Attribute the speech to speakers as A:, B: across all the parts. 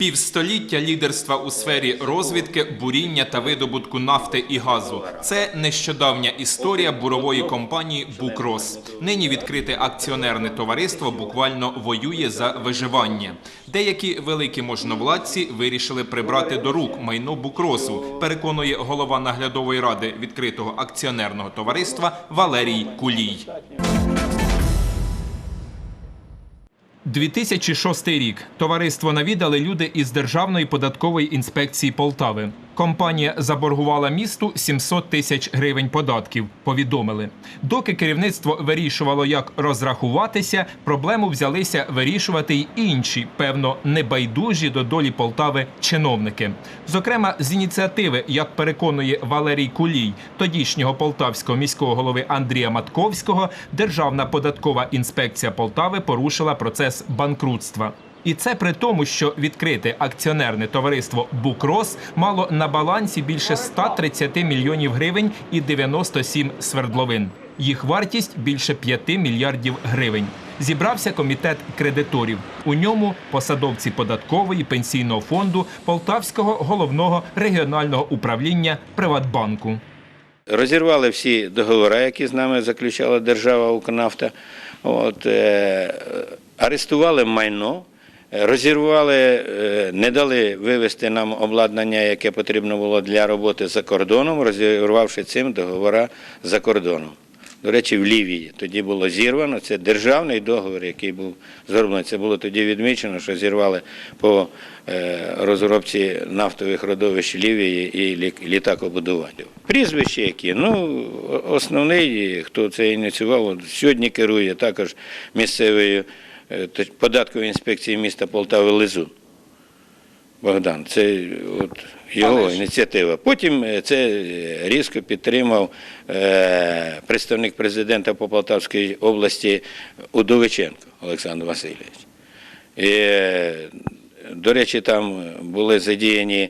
A: Півстоліття лідерства у сфері розвідки, буріння та видобутку нафти і газу. Це нещодавня історія бурової компанії Букрос. Нині відкрите акціонерне товариство буквально воює за виживання. Деякі великі можновладці вирішили прибрати до рук майно Букросу. Переконує голова наглядової ради відкритого акціонерного товариства Валерій Кулій. 2006 рік товариство навідали люди із Державної податкової інспекції Полтави. Компанія заборгувала місту 700 тисяч гривень податків. Повідомили. Доки керівництво вирішувало, як розрахуватися, проблему взялися вирішувати й інші, певно, небайдужі до долі Полтави чиновники. Зокрема, з ініціативи, як переконує Валерій Кулій, тодішнього полтавського міського голови Андрія Матковського, Державна податкова інспекція Полтави порушила процес банкрутства. І це при тому, що відкрите акціонерне товариство Букрос мало на балансі більше 130 мільйонів гривень і 97 свердловин. Їх вартість більше 5 мільярдів гривень. Зібрався комітет кредиторів. У ньому посадовці податкової пенсійного фонду Полтавського головного регіонального управління Приватбанку.
B: Розірвали всі договори, які з нами заключала держава Укрнафта. От, е, арестували майно, розірвали, е, не дали вивезти нам обладнання, яке потрібно було для роботи за кордоном, розірвавши цим договори за кордоном. До речі, в Лівії тоді було зірвано. Це державний договір, який був зроблений. Це було тоді відмічено, що зірвали по е, розробці нафтових родовищ Лівії і літакобудування. Прізвища які? Ну, основний, хто це ініціював, сьогодні керує також місцевою е, податковою інспекцією міста Полтави Лизун. Богдан, це от його ініціатива. Потім е, це е, різко підтримав е, представник президента по Полтавській області Удовиченко Олександр Васильович. І, до речі, там були задіяні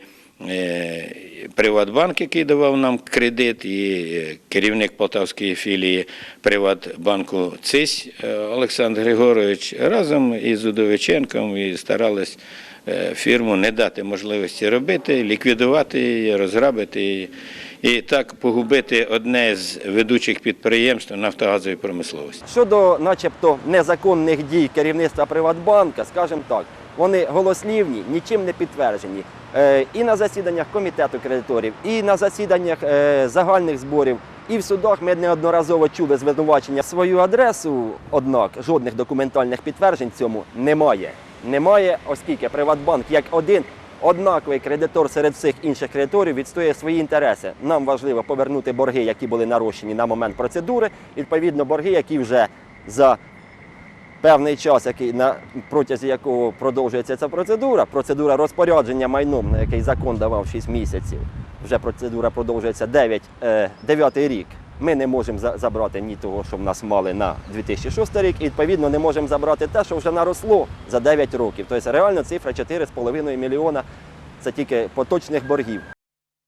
B: е, Приватбанк, який давав нам кредит, і е, керівник Полтавської філії Приватбанку ЦИСь е, Олександр Григорович разом із Удовиченком і старались е, фірму не дати можливості робити, ліквідувати її, розграбити її. І так погубити одне з ведучих підприємств нафтогазової промисловості.
C: Щодо, начебто, незаконних дій керівництва Приватбанка, скажімо так, вони голослівні, нічим не підтверджені. Е, І на засіданнях комітету кредиторів, і на засіданнях е, загальних зборів, і в судах ми неодноразово чули звинувачення свою адресу, однак жодних документальних підтверджень цьому немає. Немає, оскільки Приватбанк як один однаковий кредитор серед всіх інших кредиторів відстоює свої інтереси. Нам важливо повернути борги, які були нарощені на момент процедури, відповідно, борги, які вже за певний час, який на протязі якого продовжується ця процедура, процедура розпорядження майном, на який закон давав 6 місяців. Вже процедура продовжується 9, е, 9 рік. Ми не можемо забрати ні того, що в нас мали на 2006 рік, і відповідно не можемо забрати те, що вже наросло за 9 років. Тобто реальна цифра 4,5 мільйона це тільки поточних боргів.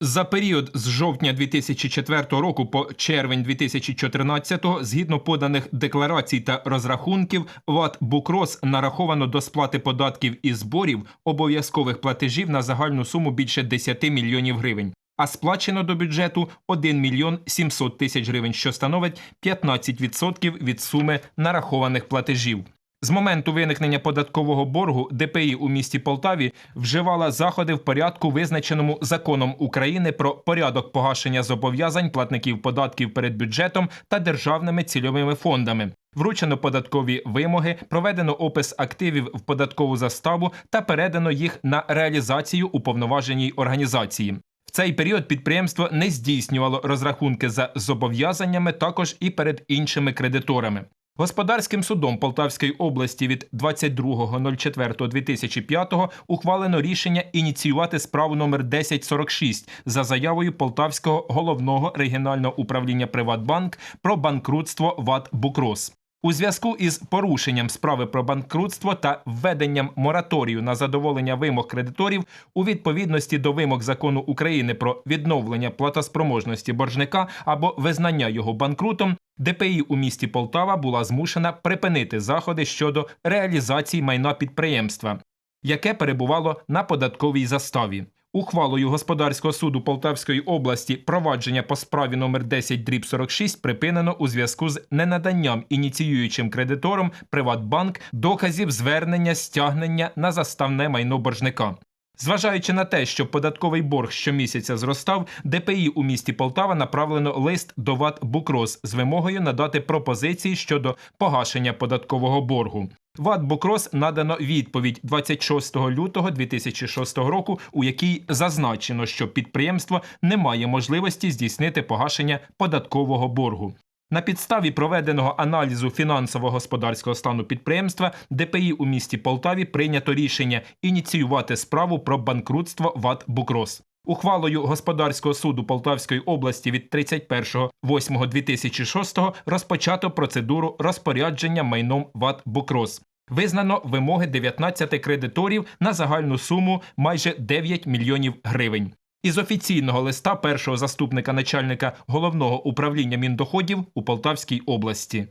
A: За період з жовтня 2004 року по червень 2014, згідно поданих декларацій та розрахунків, ВАТ «Букрос» нараховано до сплати податків і зборів обов'язкових платежів на загальну суму більше 10 мільйонів гривень. А сплачено до бюджету 1 мільйон 700 тисяч гривень, що становить 15% від суми нарахованих платежів. З моменту виникнення податкового боргу ДПІ у місті Полтаві вживала заходи в порядку, визначеному законом України про порядок погашення зобов'язань платників податків перед бюджетом та державними цільовими фондами. Вручено податкові вимоги, проведено опис активів в податкову заставу та передано їх на реалізацію уповноваженій організації. В цей період підприємство не здійснювало розрахунки за зобов'язаннями також і перед іншими кредиторами. Господарським судом Полтавської області від 22.04.2005 ухвалено рішення ініціювати справу номер 1046 за заявою Полтавського головного регіонального управління Приватбанк про банкрутство ВАД Букрос. У зв'язку із порушенням справи про банкрутство та введенням мораторію на задоволення вимог кредиторів у відповідності до вимог закону України про відновлення платоспроможності боржника або визнання його банкрутом, ДПІ у місті Полтава була змушена припинити заходи щодо реалізації майна підприємства. яке перебувало на податковій заставі. Ухвалою господарського суду Полтавської області провадження по справі номер 10 дріб 46 припинено у зв'язку з ненаданням ініціюючим кредитором Приватбанк доказів звернення стягнення на заставне майно боржника. Зважаючи на те, що податковий борг щомісяця зростав, ДПІ у місті Полтава направлено лист до ВАТ «Букрос» з вимогою надати пропозиції щодо погашення податкового боргу. ВАТ «Букрос» надано відповідь 26 лютого 2006 року, у якій зазначено, що підприємство не має можливості здійснити погашення податкового боргу. На підставі проведеного аналізу фінансово-господарського стану підприємства ДПІ у місті Полтаві прийнято рішення ініціювати справу про банкрутство ВАТ «Букрос». Ухвалою господарського суду Полтавської області від 31.08.2006 розпочато процедуру розпорядження майном ВАТ «Букрос». Визнано вимоги 19 кредиторів на загальну суму майже 9 мільйонів гривень. Із офіційного листа першого заступника начальника головного управління міндоходів у Полтавській області.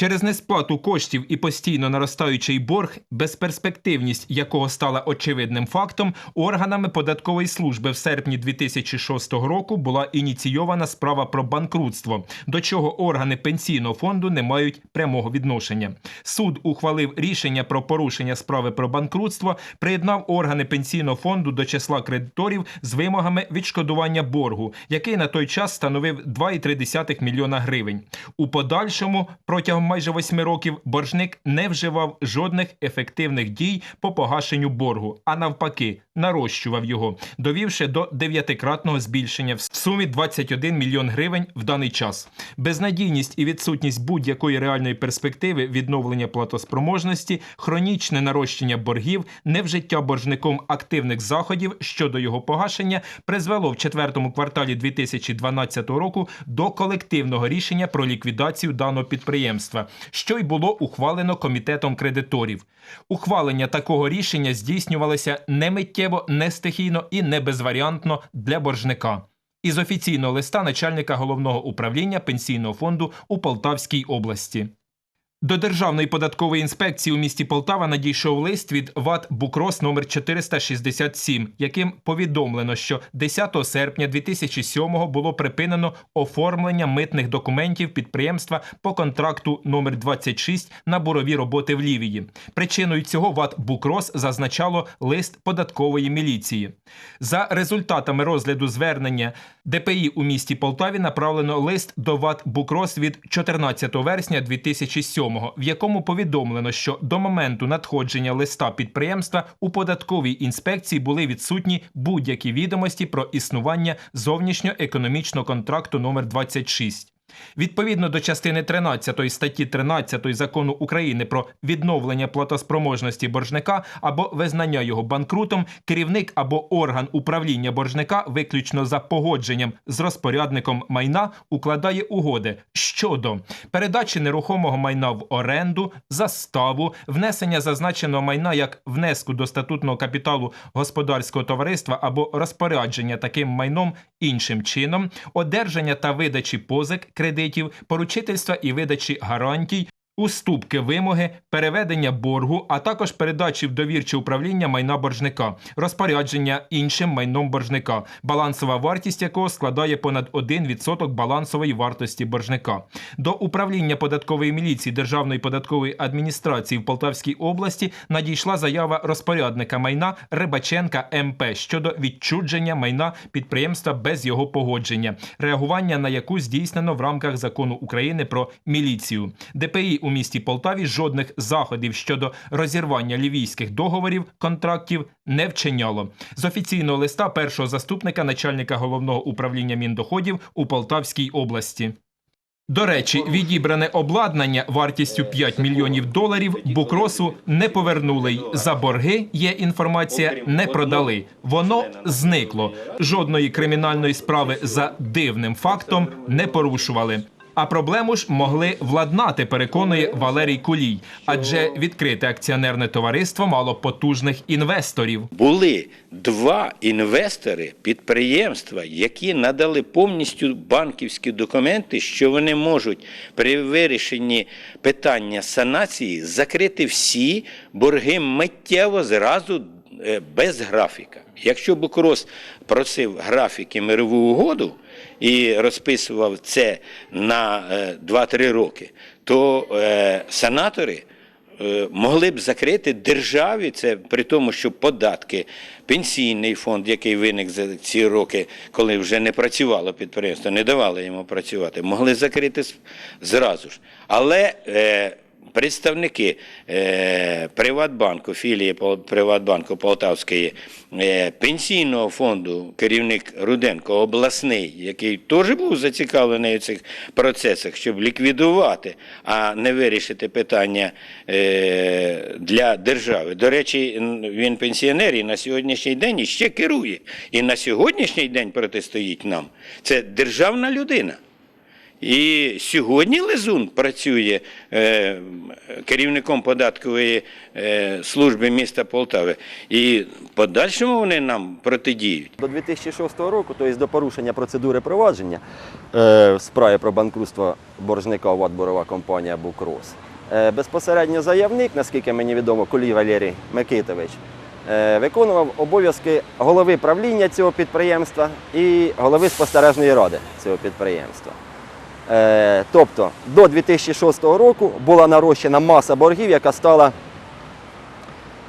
A: Через несплату коштів і постійно наростаючий борг, безперспективність якого стала очевидним фактом, органами податкової служби в серпні 2006 року була ініційована справа про банкрутство, до чого органи пенсійного фонду не мають прямого відношення. Суд ухвалив рішення про порушення справи про банкрутство, приєднав органи пенсійного фонду до числа кредиторів з вимогами відшкодування боргу, який на той час становив 2,3 мільйона гривень. У подальшому протягом майже восьми років боржник не вживав жодних ефективних дій по погашенню боргу, а навпаки, нарощував його, довівши до дев'ятикратного збільшення в сумі 21 мільйон гривень в даний час. Безнадійність і відсутність будь-якої реальної перспективи відновлення платоспроможності, хронічне нарощення боргів, невжиття боржником активних заходів щодо його погашення призвело в четвертому кварталі 2012 року до колективного рішення про ліквідацію даного підприємства, що й було ухвалено комітетом кредиторів. Ухвалення такого рішення здійснювалося не миттєво, не стихійно і не безваріантно для боржника. Із офіційного листа начальника головного управління пенсійного фонду у Полтавській області. До Державної податкової інспекції у місті Полтава надійшов лист від ВАТ «Букрос» номер 467, яким повідомлено, що 10 серпня 2007 було припинено оформлення митних документів підприємства по контракту номер 26 на бурові роботи в Лівії. Причиною цього ВАТ «Букрос» зазначало лист податкової міліції. За результатами розгляду звернення ДПІ у місті Полтаві направлено лист до ВАТ «Букрос» від 14 вересня 2007 в якому повідомлено, що до моменту надходження листа підприємства у податковій інспекції були відсутні будь-які відомості про існування зовнішньоекономічного контракту номер 26. Відповідно до частини 13 статті 13 закону України про відновлення платоспроможності боржника або визнання його банкрутом, керівник або орган управління боржника, виключно за погодженням з розпорядником майна, укладає угоди щодо передачі нерухомого майна в оренду, заставу, внесення зазначеного майна як внеску до статутного капіталу господарського товариства або розпорядження таким майном іншим чином, одержання та видачі позик кредитів, поручительства і видачі гарантій, уступки вимоги, переведення боргу, а також передачі в довірче управління майна боржника, розпорядження іншим майном боржника, балансова вартість якого складає понад 1% балансової вартості боржника. До управління податкової міліції Державної податкової адміністрації в Полтавській області надійшла заява розпорядника майна Рибаченка МП щодо відчудження майна підприємства без його погодження, реагування на яку здійснено в рамках закону України про міліцію. ДПІ у місті Полтаві жодних заходів щодо розірвання лівійських договорів контрактів не вчиняло. З офіційного листа першого заступника начальника головного управління міндоходів у Полтавській області. До речі, відібране обладнання вартістю 5 мільйонів доларів Букросу не повернули й за борги. Є інформація, не продали. Воно зникло. Жодної кримінальної справи за дивним фактом не порушували. А проблему ж могли владнати, переконує Валерій Кулій. Адже відкрите акціонерне товариство мало потужних інвесторів.
B: Були два інвестори підприємства, які надали повністю банківські документи, що вони можуть при вирішенні питання санації закрити всі борги миттєво зразу е, без графіка. Якщо Букрос просив графік і мирову угоду і розписував це на е, 2-3 роки, то е, санатори е, могли б закрити державі це при тому, що податки, пенсійний фонд, який виник за ці роки, коли вже не працювало підприємство, не давали йому працювати, могли закрити зразу ж. Але е, представники е, Приватбанку, філії Приватбанку Полтавської, е, пенсійного фонду, керівник Руденко, обласний, який теж був зацікавлений у цих процесах, щоб ліквідувати, а не вирішити питання е, для держави. До речі, він пенсіонер і на сьогоднішній день іще керує. І на сьогоднішній день протистоїть нам. Це державна людина. І сьогодні Лизун працює е, керівником податкової е, служби міста Полтави. І подальшому вони нам протидіють.
C: До 2006 року, тобто до порушення процедури провадження е, в справі про банкрутство боржника ВАД «Борова компанія Букрос, е, безпосередньо заявник, наскільки мені відомо, Кулій Валерій Микитович, е, виконував обов'язки голови правління цього підприємства і голови спостережної ради цього підприємства. Е, Тобто до 2006 року була нарощена маса боргів, яка стала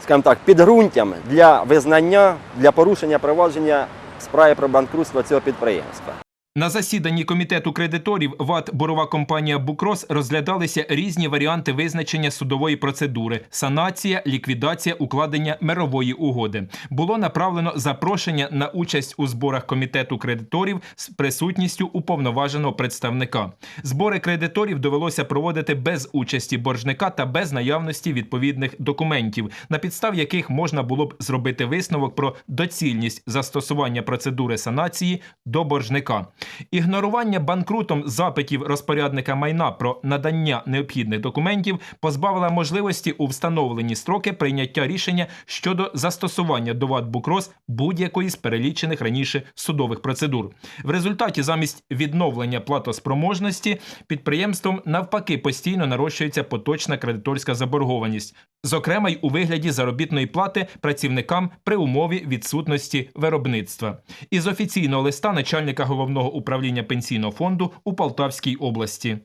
C: скажімо так, підґрунтям для визнання, для порушення провадження справи про банкрутство цього підприємства.
A: На засіданні комітету кредиторів ВАТ Борова компанія Букрос розглядалися різні варіанти визначення судової процедури: санація, ліквідація, укладення мирової угоди. Було направлено запрошення на участь у зборах комітету кредиторів з присутністю уповноваженого представника. Збори кредиторів довелося проводити без участі боржника та без наявності відповідних документів, на підстав яких можна було б зробити висновок про доцільність застосування процедури санації до боржника. Ігнорування банкрутом запитів розпорядника майна про надання необхідних документів позбавила можливості у встановлені строки прийняття рішення щодо застосування до ВАД Букрос будь-якої з перелічених раніше судових процедур. В результаті замість відновлення платоспроможності підприємством навпаки постійно нарощується поточна кредиторська заборгованість, зокрема й у вигляді заробітної плати працівникам при умові відсутності виробництва. Із офіційного листа начальника головного управління пенсійного фонду у Полтавській області.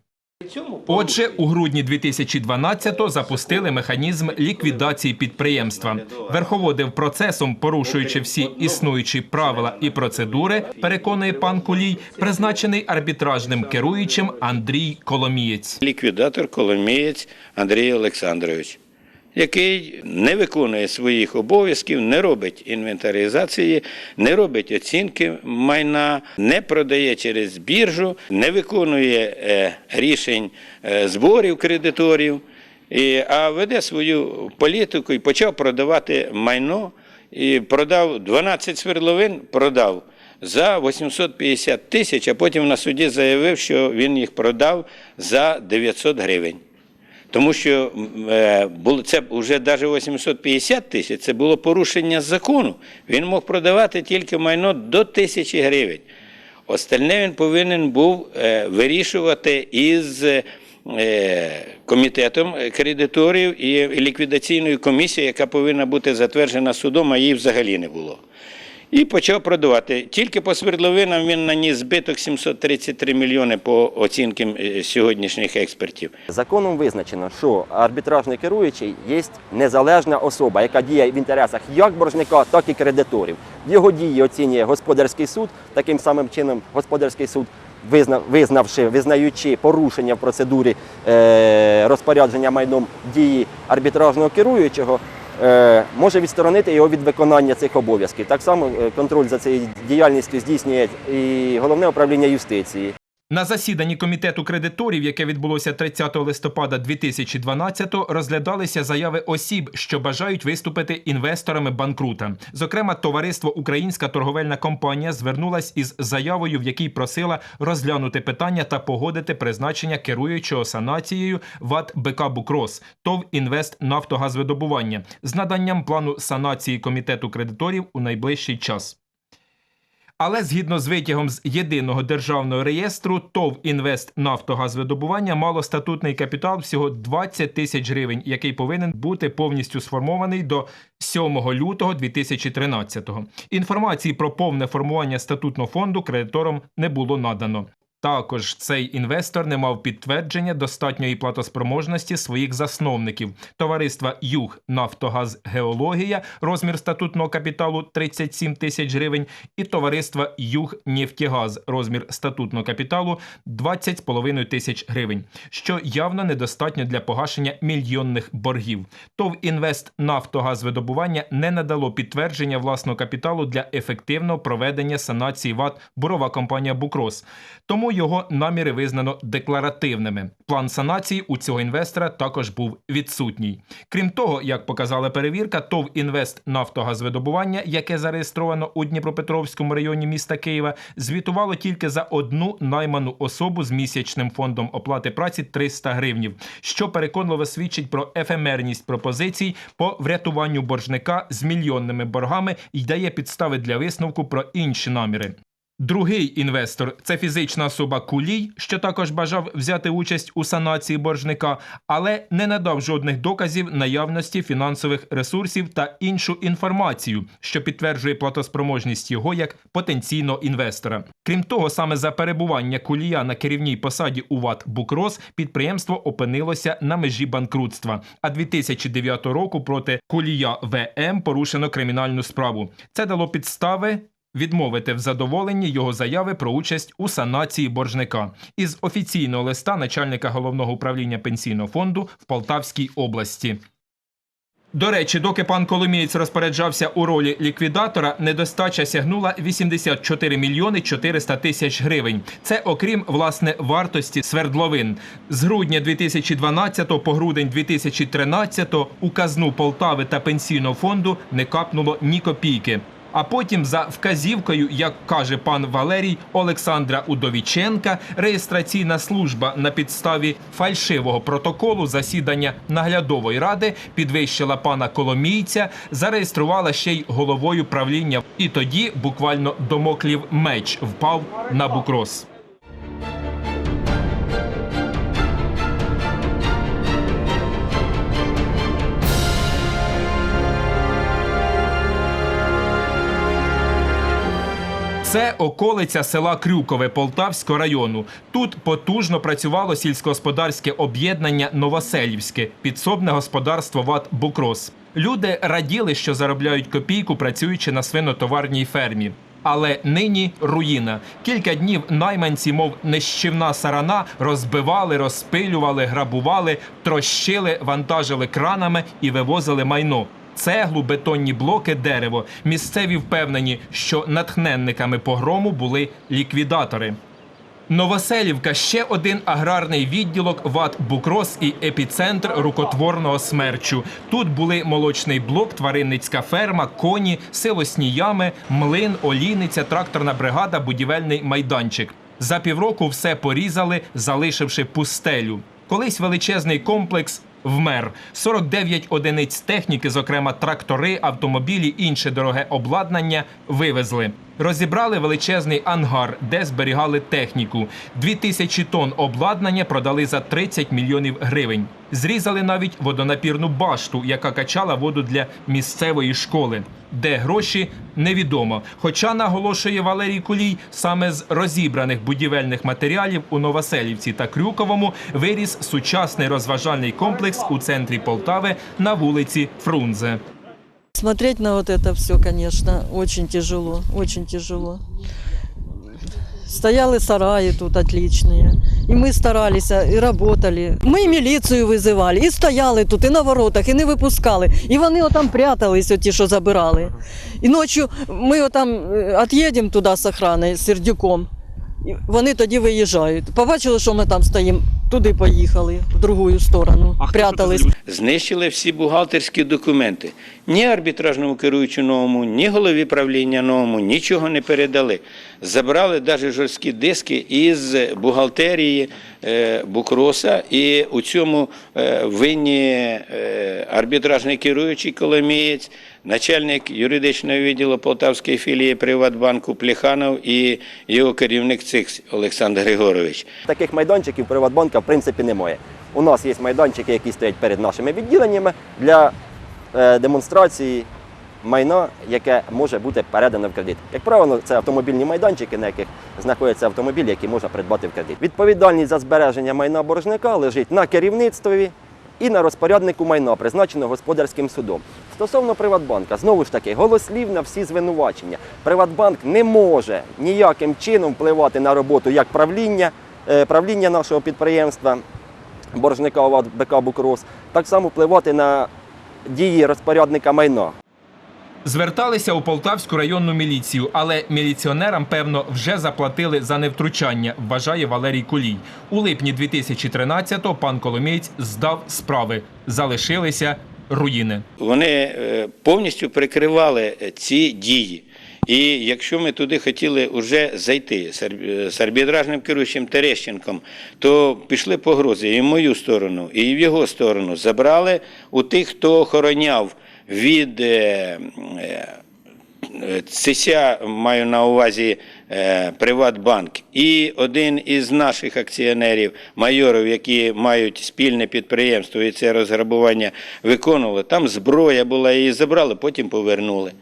A: Отже, у грудні 2012-го запустили механізм ліквідації підприємства. Верховодив процесом, порушуючи всі існуючі правила і процедури, переконує пан Кулій, призначений арбітражним керуючим Андрій Коломієць.
B: Ліквідатор Коломієць Андрій Олександрович, який не виконує своїх обов'язків, не робить інвентаризації, не робить оцінки майна, не продає через біржу, не виконує е, рішень е, зборів кредиторів, а веде свою політику і почав продавати майно. І продав 12 свердловин, продав за 850 тисяч, а потім на суді заявив, що він їх продав за 900 гривень. Тому що е, це вже навіть 850 тисяч, це було порушення закону. Він мог продавати тільки майно до тисячі гривень. Остальне він повинен був е, вирішувати із е, комітетом кредиторів і ліквідаційною комісією, яка повинна бути затверджена судом, а її взагалі не було. І почав продавати. Тільки по свердловинам він наніс збиток 733 мільйони по оцінкам е, сьогоднішніх експертів.
C: Законом визначено, що арбітражний керуючий є незалежна особа, яка діє в інтересах як боржника, так і кредиторів. Його дії оцінює господарський суд. Таким самим чином, господарський суд, визнавши, визнаючи порушення в процедурі е, розпорядження майном дії арбітражного керуючого, може відсторонити його від виконання цих обов'язків. Так само е, контроль за цією діяльністю здійснює і головне управління юстиції.
A: На засіданні комітету кредиторів, яке відбулося 30 листопада 2012-го, розглядалися заяви осіб, що бажають виступити інвесторами банкрута. Зокрема, товариство Українська торговельна компанія звернулась із заявою, в якій просила розглянути питання та погодити призначення керуючого санацією ВАТ БК Букрос ТОВ Інвест Нафтогазвидобування з наданням плану санації комітету кредиторів у найближчий час. Але згідно з витягом з єдиного державного реєстру, ТОВ «Інвест Нафтогазвидобування мало статутний капітал всього 20 тисяч гривень, який повинен бути повністю сформований до 7 лютого 2013-го. Інформації про повне формування статутного фонду кредиторам не було надано. Також цей інвестор не мав підтвердження достатньої платоспроможності своїх засновників товариства Юг Нафтогаз Геологія, розмір статутного капіталу 37 тисяч гривень, і товариства Юг Нефтігаз, розмір статутного капіталу 20,5 тисяч гривень, що явно недостатньо для погашення мільйонних боргів. ТОВ Інвест Нафтогазвидобування не надало підтвердження власного капіталу для ефективного проведення санації ВАТ Бурова компанія Букрос. Тому його наміри визнано декларативними. План санації у цього інвестора також був відсутній. Крім того, як показала перевірка, ТОВ Інвест Нафтогазвидобування, яке зареєстровано у Дніпропетровському районі міста Києва, звітувало тільки за одну найману особу з місячним фондом оплати праці 300 гривнів, що переконливо свідчить про ефемерність пропозицій по врятуванню боржника з мільйонними боргами і дає підстави для висновку про інші наміри. Другий інвестор це фізична особа Кулій, що також бажав взяти участь у санації боржника, але не надав жодних доказів наявності фінансових ресурсів та іншу інформацію, що підтверджує платоспроможність його як потенційного інвестора. Крім того, саме за перебування Кулія на керівній посаді у ВАТ Букрос підприємство опинилося на межі банкрутства. А 2009 року проти Кулія ВМ порушено кримінальну справу. Це дало підстави відмовити в задоволенні його заяви про участь у санації боржника із офіційного листа начальника головного управління пенсійного фонду в Полтавській області. До речі, доки пан Коломієць розпоряджався у ролі ліквідатора, недостача сягнула 84 мільйони 400 тисяч гривень. Це окрім власне вартості свердловин. З грудня 2012 по грудень 2013 у казну Полтави та пенсійного фонду не капнуло ні копійки. А потім, за вказівкою, як каже пан Валерій Олександра Удовіченка, реєстраційна служба на підставі фальшивого протоколу засідання наглядової ради підвищила пана Коломійця, зареєструвала ще й головою правління. І тоді буквально домоклів меч впав на букрос. Це околиця села Крюкове Полтавського району. Тут потужно працювало сільськогосподарське об'єднання Новоселівське, підсобне господарство ВАТ Букрос. Люди раділи, що заробляють копійку, працюючи на свинотоварній фермі. Але нині руїна. Кілька днів найманці, мов нищівна сарана, розбивали, розпилювали, грабували, трощили, вантажили кранами і вивозили майно. Цеглу, бетонні блоки, дерево. Місцеві впевнені, що натхненниками погрому були ліквідатори. Новоселівка ще один аграрний відділок ВАТ Букрос і епіцентр рукотворного смерчу. Тут були молочний блок, тваринницька ферма, коні, силосні ями, млин, олійниця, тракторна бригада, будівельний майданчик. За півроку все порізали, залишивши пустелю. Колись величезний комплекс вмер. 49 одиниць техніки, зокрема трактори, автомобілі, інше дороге обладнання, вивезли. Розібрали величезний ангар, де зберігали техніку. Дві тисячі тонн обладнання продали за 30 мільйонів гривень. Зрізали навіть водонапірну башту, яка качала воду для місцевої школи. Де гроші невідомо. Хоча наголошує Валерій Кулій, саме з розібраних будівельних матеріалів у Новоселівці та Крюковому виріс сучасний розважальний комплекс у центрі Полтави на вулиці Фрунзе.
D: Смотреть на вот это все, конечно, очень тяжело, очень тяжело. Стояли сараи тут отличные. И мы старались, а, и работали. Ми і міліцію визивали, і стояли тут, і на воротах, і не випускали. І вони отам прятались, оті, що забирали. І ночі ми отам від'їдемо туди з охраною, з Сердюком. І вони тоді виїжджають. Побачили, що ми там стоїмо, туди поїхали, в другу сторону,
E: А
D: прятались.
B: Знищили всі бухгалтерські документи. Ні арбітражному керуючому новому, ні голові правління новому нічого не передали. Забрали навіть жорсткі диски із бухгалтерії Букроса, і у цьому е, винні е, арбітражний керуючий Коломієць, начальник юридичного відділу Полтавської філії Приватбанку Плеханов і його керівник ЦИКС Олександр Григорович.
C: Таких майданчиків Приватбанка в принципі немає. У нас є майданчики, які стоять перед нашими відділеннями для е, демонстрації майна, яке може бути передано в кредит. Як правило, це автомобільні майданчики, на яких знаходяться автомобілі, які можна придбати в кредит. Відповідальність за збереження майна боржника лежить на керівництві і на розпоряднику майна, призначеного господарським судом. Стосовно Приватбанка, знову ж таки, голослів на всі звинувачення. Приватбанк не може ніяким чином впливати на роботу як правління, е, правління нашого підприємства, боржника ОВАД БК Букрос, так само впливати на дії розпорядника майна.
A: Зверталися у Полтавську районну міліцію, але міліціонерам, певно, вже заплатили за невтручання, вважає Валерій Кулій. У липні 2013-го пан Коломієць здав справи. Залишилися руїни.
B: Вони е, повністю прикривали е, ці дії. І якщо ми туди хотіли вже зайти е, з арбітражним керуючим Терещенком, то пішли погрози і в мою сторону, і в його сторону. Забрали у тих, хто охороняв від е, е, ЦСЯ маю на увазі е, Приватбанк, і один із наших акціонерів, майорів, які мають спільне підприємство і це розграбування виконували, там зброя була, її забрали, потім повернули.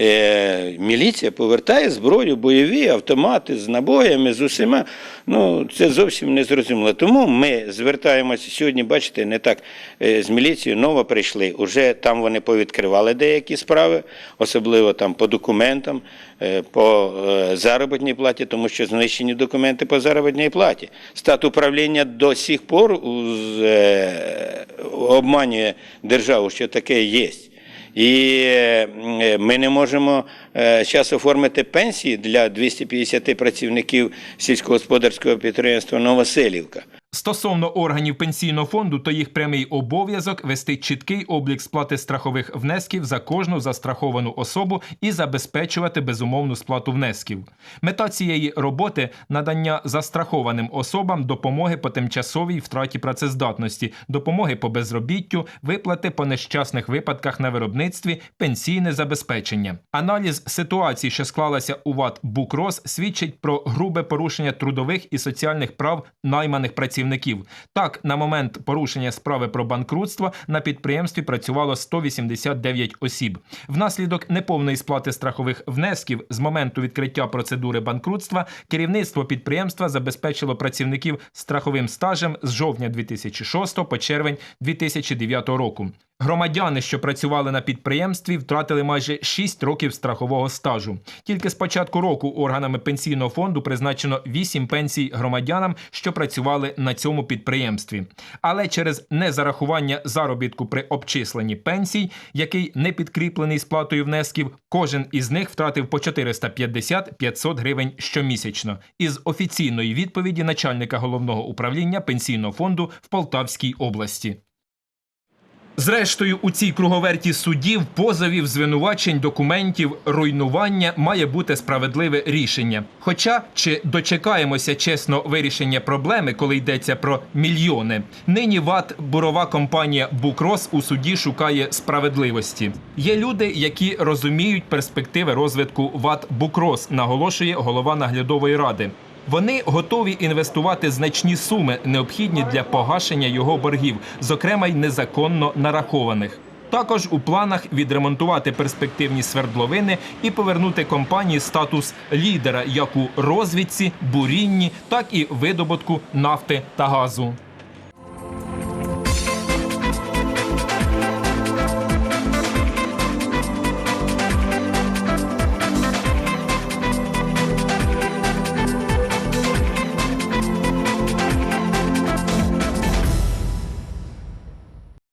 B: Е, міліція повертає зброю, бойові автомати з набоями, з усіма. Ну, це зовсім не зрозуміло. Тому ми звертаємося сьогодні, бачите, не так е, з міліцією ново прийшли. Уже там вони повідкривали деякі справи, особливо там по документам, е, по заробітній платі, тому що знищені документи по заробітній платі. Стат управління до сих пор обманює державу, що таке є. І е, ми не можемо зараз оформити пенсії для 250 працівників сільськогосподарського підприємства Новоселівка.
A: Стосовно органів пенсійного фонду, то їх прямий обов'язок вести чіткий облік сплати страхових внесків за кожну застраховану особу і забезпечувати безумовну сплату внесків. Мета цієї роботи надання застрахованим особам допомоги по тимчасовій втраті працездатності, допомоги по безробіттю, виплати по нещасних випадках на виробництві, пенсійне забезпечення. Аналіз ситуації, що склалася у ВАТ Букрос, свідчить про грубе порушення трудових і соціальних прав найманих працівників. Так, на момент порушення справи про банкрутство на підприємстві працювало 189 осіб. Внаслідок неповної сплати страхових внесків з моменту відкриття процедури банкрутства керівництво підприємства забезпечило працівників страховим стажем з жовтня 2006 по червень 2009 року. Громадяни, що працювали на підприємстві, втратили майже 6 років страхового стажу. Тільки з початку року органами пенсійного фонду призначено 8 пенсій громадянам, що працювали на цьому підприємстві. Але через незарахування заробітку при обчисленні пенсій, який не підкріплений сплатою внесків, кожен із них втратив по 450-500 гривень щомісячно. Із офіційної відповіді начальника головного управління пенсійного фонду в Полтавській області. Зрештою, у цій круговерті судів, позовів, звинувачень, документів, руйнування має бути справедливе рішення. Хоча чи дочекаємося чесно вирішення проблеми, коли йдеться про мільйони, нині ВАТ бурова компанія Букрос у суді шукає справедливості. Є люди, які розуміють перспективи розвитку ВАТ Букрос, наголошує голова наглядової ради. Вони готові інвестувати значні суми, необхідні для погашення його боргів, зокрема й незаконно нарахованих. Також у планах відремонтувати перспективні свердловини і повернути компанії статус лідера як у розвідці, бурінні, так і видобутку нафти та газу.